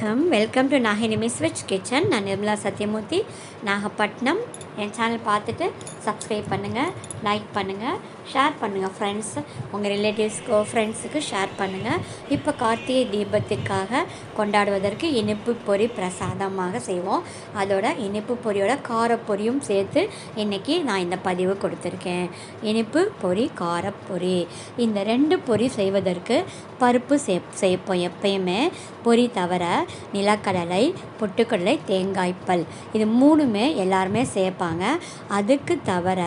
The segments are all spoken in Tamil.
வணக்கம். வெல்கம் டு நாகினிமி ஸ்விட்ச் கிச்சன் நான் நிர்மலா சத்யமூர்த்தி. நாகப்பட்டினம். என் சேனல் பார்த்துட்டு சப்ஸ்கிரைப் பண்ணுங்கள் லைக் பண்ணுங்கள் ஷேர் பண்ணுங்கள் ஃப்ரெண்ட்ஸ் உங்கள் ரிலேட்டிவ்ஸ்க்கோ ஃப்ரெண்ட்ஸுக்கு ஷேர் பண்ணுங்கள் இப்போ கார்த்திகை தீபத்துக்காக கொண்டாடுவதற்கு இனிப்பு பொரி பிரசாதமாக செய்வோம். அதோட இனிப்பு பொரியோட காரப்பொரியும் சேர்த்து இன்றைக்கி நான் இந்த பதிவு கொடுத்துருக்கேன். இனிப்பு பொரி காரப்பொரி இந்த ரெண்டு பொரி செய்வதற்கு பருப்பு சே சேர்ப்போம் எப்பயுமே. பொரி தவிர நிலக்கடலை பொட்டுக்கடலை தேங்காய்ப்பல் இது மூணுமே எல்லாருமே சேர்ப்பாங்க. அதுக்கு தவிர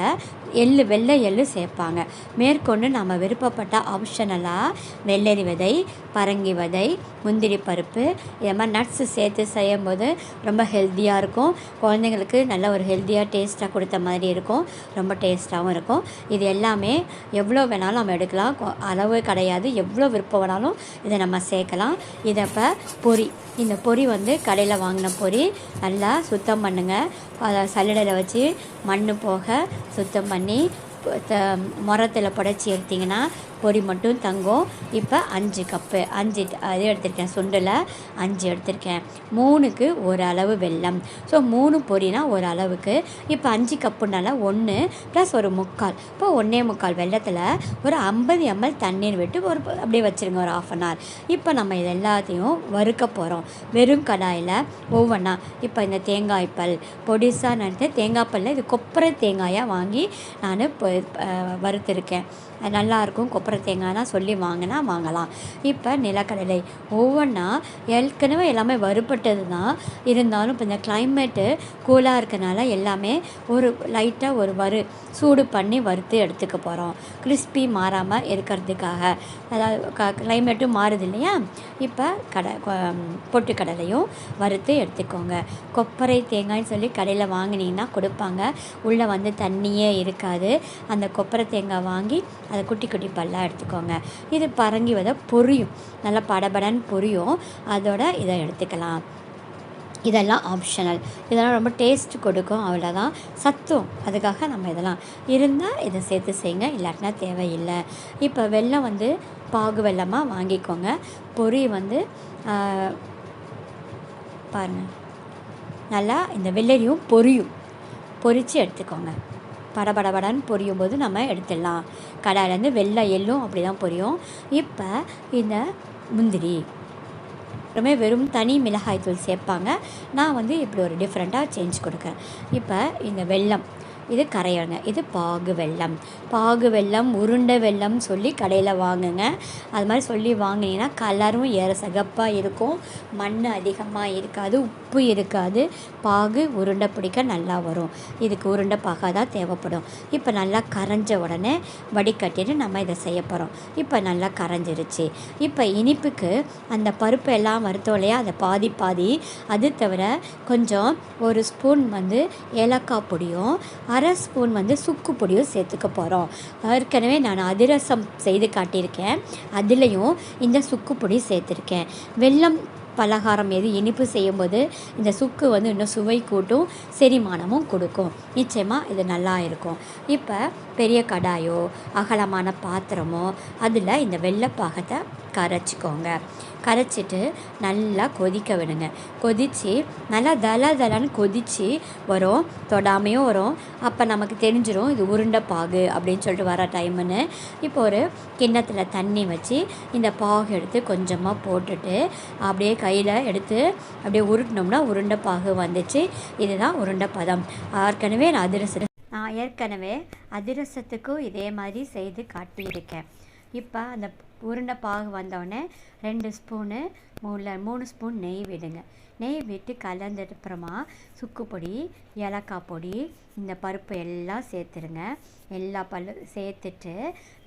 எள்ளு வெள்ளை எள்ளு சேர்ப்பாங்க. மேற்கொண்டு நம்ம விருப்பப்பட்ட ஆப்ஷனலாக வெள்ளரி விதை பரங்கி விதை முந்திரி பருப்பு இதை மாதிரி நட்ஸு சேர்த்து செய்யும்போது ரொம்ப ஹெல்த்தியாக இருக்கும். குழந்தைங்களுக்கு நல்ல ஒரு ஹெல்த்தியாக டேஸ்ட்டாக கொடுத்த மாதிரி இருக்கும். ரொம்ப டேஸ்ட்டாகவும் இருக்கும். இது எல்லாமே எவ்வளோ வேணாலும் நம்ம எடுக்கலாம். அளவு கிடையாது. எவ்வளோ விருப்பம் வேணாலும் இதை நம்ம சேர்க்கலாம். இதை இப்போ பொரி இந்த பொரி வந்து கடையில் வாங்கின பொரி நல்லா சுத்தம் பண்ணுங்கள் அதை சல்லடையில் வச்சு மண் போக சுத்தம் பண்ணி த முரத்தில் புடச்சி எடுத்திங்கன்னா பொரி மட்டும் தங்கும் இப்போ அஞ்சு கப்பு அஞ்சு அதே எடுத்திருக்கேன் சுண்டில் அஞ்சு எடுத்திருக்கேன். மூணுக்கு ஒரு அளவு வெல்லம். ஸோ மூணு பொரினா ஒரு அளவுக்கு இப்போ அஞ்சு கப்புனால ஒன்று ப்ளஸ் ஒரு முக்கால். இப்போ ஒன்றே முக்கால் வெள்ளத்தில் ஒரு ஐம்பது எம்எல் தண்ணீர் விட்டு ஒரு அப்படியே வச்சுருங்க ஒரு ஆஃப் அன் ஹவர் இப்போ நம்ம இது எல்லாத்தையும் வறுக்க போகிறோம் வெறும் கடாயில் ஒவ்வொன்றா இப்போ இந்த தேங்காய் பல் பொடிசாக நட்டு தேங்காய் இது கொப்பரை தேங்காயாக வாங்கி நான் வறுத்திருக்கேன். நல்லாயிருக்கும் கொப்பரை தேங்காய்னா சொல்லி வாங்கினா வாங்கலாம். இப்போ நிலக்கடலை. ஒவ்வொன்றா ஏற்கனவே எல்லாமே வறுபட்டது தான். இருந்தாலும் இப்போ இந்த கிளைமேட்டு கூலாக இருக்கனால எல்லாமே ஒரு லைட்டாக ஒரு வறு சூடு பண்ணி வறுத்து எடுத்துக்க போகிறோம் கிறிஸ்பி மாறாமல் இருக்கிறதுக்காக. அதாவது க கிளைமேட்டும் மாறுது இல்லையா? இப்போ கடை பொட்டு பொட்டுக்கடலையும் வறுத்து எடுத்துக்கோங்க. கொப்பரை தேங்காய்னு சொல்லி கடையில் வாங்கினீங்கன்னா கொடுப்பாங்க. உள்ளே வந்து தண்ணியே இருக்காது. அந்த கொப்பரை தேங்காய் வாங்கி அதை குட்டி குட்டி பல்லாக எடுத்துக்கோங்க. இது பரங்கி வித பொரியும். நல்லா படபடன்னு பொரியும். அதோட இதை எடுத்துக்கலாம். இதெல்லாம் ஆப்ஷனல் இதெல்லாம் ரொம்ப டேஸ்ட் கொடுக்கும். அவ்வளோதான் சத்தும். அதுக்காக நம்ம இதெல்லாம். இருந்தால் இதை சேர்த்து செய்யுங்க. இல்லாட்டினா தேவையில்லை. இப்போ வெல்லம் வந்து பாகு வெல்லமாக வாங்கிக்கோங்க. பொறி வந்து பாருங்கள் நல்லா இந்த வெள்ளரியும் பொரியும். பொரித்து எடுத்துக்கோங்க. படபடபடன்னு பொரியும் போது நம்ம எடுத்துடலாம். கடாயிலேருந்து வெள்ளை எள்ளும் அப்படி தான் பொரியும். இப்போ இந்த முந்திரி அப்புறமே வெறும் தனி மிளகாய்த்தூள் சேர்ப்பாங்க. நான் வந்து இப்படி ஒரு டிஃப்ரெண்ட்டாக சேஞ்ச் கொடுக்குறேன். இப்போ இந்த வெல்லம் இது கரையங்க இது பாகு வெல்லம். பாகு வெல்லம் உருண்டை வெல்லம் சொல்லி கடையில் வாங்குங்க. அது மாதிரி சொல்லி வாங்கினீங்கன்னா கலரும் ஏற சகப்பாக இருக்கும். மண் அதிகமாக இருக்காது உப்பு இருக்காது. பாகு உருண்டை பிடிக்க நல்லா வரும். இதுக்கு உருண்டை பாகாக தான் தேவைப்படும். இப்போ நல்லா கரைஞ்ச உடனே வடிகட்டிட்டு நம்ம இதை செய்ய போகிறோம் இப்போ நல்லா கரைஞ்சிருச்சு. இப்போ இனிப்புக்கு அந்த பருப்பு எல்லாம் வருத்தோம் இல்லையா அதை பாதி பாதி அது தவிர கொஞ்சம் ஒரு ஸ்பூன் வந்து ஏலக்காய் பொடியும் அரை ஸ்பூன் வந்து சுக்கு பொடியும் சேர்த்துக்க போகிறோம் ஏற்கனவே நான் அதிரசம் செய்து காட்டியிருக்கேன். அதுலேயும் இந்த சுக்கு பொடி சேர்த்துருக்கேன். வெல்லம் பலகாரம் எது இனிப்பு செய்யும்போது இந்த சுக்கு வந்து இன்னும் சுவை கூட்டும் செரிமானமும் கொடுக்கும். நிச்சயமாக இது நல்லா இருக்கும். இப்போ பெரிய கடாயோ அகலமான பாத்திரமோ அதில் இந்த வெள்ளைப்பாகத்தை கரைச்சிக்கோங்க. கரைச்சிட்டு நல்லா கொதிக்க விடுங்க. கொதித்து நல்லா தல தலன்னு கொதித்து வரும் தொடாமையும் வரும். அப்போ நமக்கு தெரிஞ்சிடும் இது உருண்டை பாகு அப்படின்னு சொல்லிட்டு வர டைமுன்னு இப்போ ஒரு கிண்ணத்தில் தண்ணி வச்சு இந்த பாகு எடுத்து கொஞ்சமாக போட்டுட்டு அப்படியே கையில் எடுத்து அப்படியே உருட்டினோம்னா உருண்டை பாகு வந்துச்சு. இதுதான் உருண்டை பதம். ஏற்கனவே நான் அதிரசம் நான் ஏற்கனவே அதிரசத்துக்கும் இதே மாதிரி செய்து காட்டியிருக்கேன். இப்போ அந்த உருண்டை பாகு வந்தோடனே ரெண்டு ஸ்பூனு மூணு மூணு ஸ்பூன் நெய் விடுங்க. நெய் விட்டு கலந்ததுக்கப்புறமா சுக்கு பொடி ஏலக்காய் பொடி இந்த பருப்பு எல்லாம் சேர்த்துருங்க. எல்லா பல்லு சேர்த்துட்டு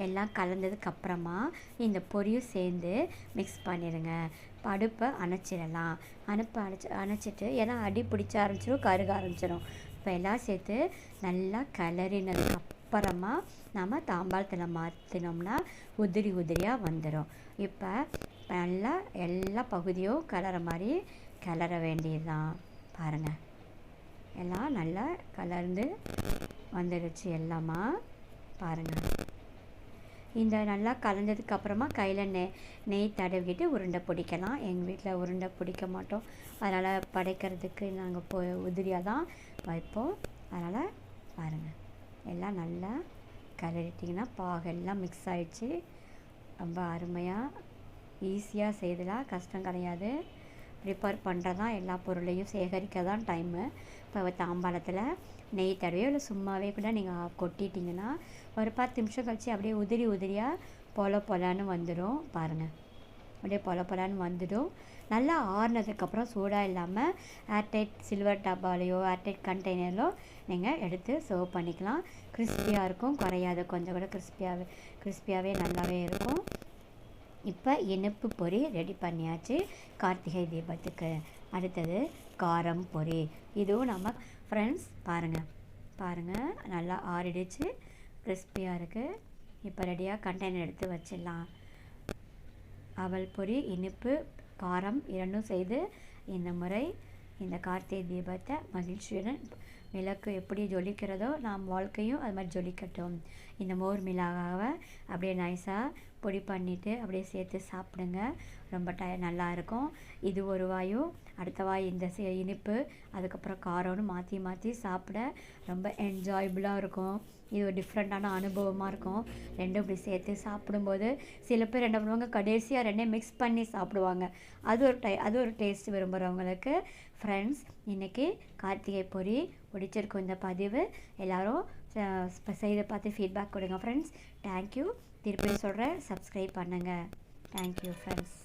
எல்லாம் கலந்ததுக்கப்புறமா இந்த பொரியும் சேர்ந்து மிக்ஸ் பண்ணிடுங்க அடுப்பை அணைச்சிடலாம். அடுப்பை அணைச்சி அணைச்சிட்டு ஏன்னா அடி பிடிச்ச ஆரம்பிச்சிடும் கருக ஆரம்பிச்சிடும் இப்போ எல்லாம் சேர்த்து நல்லா கிளறினதுக்கு அப்புறமா நம்ம தாம்பாளத்தில் மாற்றினோம்னா உதிரி உதிரியாக வந்துடும் இப்போ நல்லா எல்லா பகுதியும் கிளற மாதிரி கிளற வேண்டியதுதான். பாருங்கள் எல்லாம் நல்லா கலர்ந்து வந்துடுச்சு எல்லாமா? பாருங்கள் இந்த நல்லா கலந்ததுக்கு அப்புறமா கையில் நெய் நெய் தடவிக்கிட்டு உருண்டை பிடிக்கலாம். எங்கள் வீட்டில் உருண்டை பிடிக்க மாட்டோம். அதனால் படைக்கிறதுக்கு நாங்கள் போ உதிரியாக தான் வைப்போம். அதனால் பாருங்கள் எல்லாம் நல்லா கலரிட்டிங்கன்னா பாகெல்லாம் மிக்ஸ் ஆகிடுச்சு ரொம்ப அருமையாக ஈஸியாக செய்தலாம் கஷ்டம் கிடையாது. ப்ரிப்பேர் பண்ணுறது தான் எல்லா பொருளையும் சேகரிக்க தான் டைமு இப்போ தாம்பாளத்தில் நெய் தடவையோ இல்லை சும்மாவே கூட நீங்கள் கொட்டிட்டிங்கன்னா ஒரு பத்து நிமிஷம் கழிச்சு அப்படியே உதிரி உதிரியாக பொல பொலான்னு வந்துடும் பாருங்கள் அப்படியே பொல பொலான்னு வந்துடும். நல்லா ஆறுனதுக்கப்புறம் சூடாக இல்லாமல் ஏர்டைட் சில்வர் டப்பாலையோ ஏர்டைட் கண்டெய்னரிலோ நீங்கள் எடுத்து சர்வ் பண்ணிக்கலாம். கிறிஸ்பியாக இருக்கும் குறையாது. கொஞ்சம் கூட கிறிஸ்பியாகவே கிறிஸ்பியாகவே நல்லாவே இருக்கும். இப்போ இனிப்பு பொரி ரெடி பண்ணியாச்சு. கார்த்திகை தீபத்துக்கு. அடுத்தது காரம் பொரி. இதுவும் நம்ம ஃப்ரெண்ட்ஸ் பாருங்கள் பாருங்கள் நல்லா ஆறிடுச்சு. கிறிஸ்பியாக இருக்குது இப்போ ரெடியாக கண்டெய்னர் எடுத்து வச்சிடலாம். அவல் பொரி இனிப்பு காரம் இரண்டும் செய்து இந்த முறை இந்த கார்த்திகை தீபத்தை மகிழ்ச்சியுடன் விளக்கு எப்படி ஜொலிக்கிறதோ நாம் வாழ்க்கையும் அது மாதிரி ஜொலிக்கட்டும். இந்த மோர் மிளகாவை அப்படியே நைஸாக பொடி பண்ணிவிட்டு அப்படியே சேர்த்து சாப்பிடுங்க. ரொம்ப டய நல்லா இருக்கும். இது ஒரு வாயும் அடுத்த வாய் இந்த சே இனிப்பு அதுக்கப்புறம் காரம்னு மாற்றி மாற்றி சாப்பிட ரொம்ப என்ஜாயபுளாக இருக்கும். இது ஒரு டிஃப்ரெண்ட்டான அனுபவமாக இருக்கும். ரெண்டும் இப்படி சேர்த்து சாப்பிடும்போது சில பேர் என்ன பண்ணுவாங்க கடைசியாக ரெண்டையும் மிக்ஸ் பண்ணி சாப்பிடுவாங்க. அது ஒரு டை அது ஒரு டேஸ்ட் விரும்புகிறவங்களுக்கு ஃப்ரெண்ட்ஸ் இன்றைக்கி கார்த்திகை பொரி பிடிச்சிருக்கும் இந்த பதிவு. எல்லோரும் செய்து பார்த்து ஃபீட்பேக் கொடுங்க ஃப்ரெண்ட்ஸ் தேங்க்யூ திருப்பி சொல்கிறேன் சப்ஸ்கிரைப் பண்ணுங்கள் தேங்க்யூ ஃப்ரெண்ட்ஸ்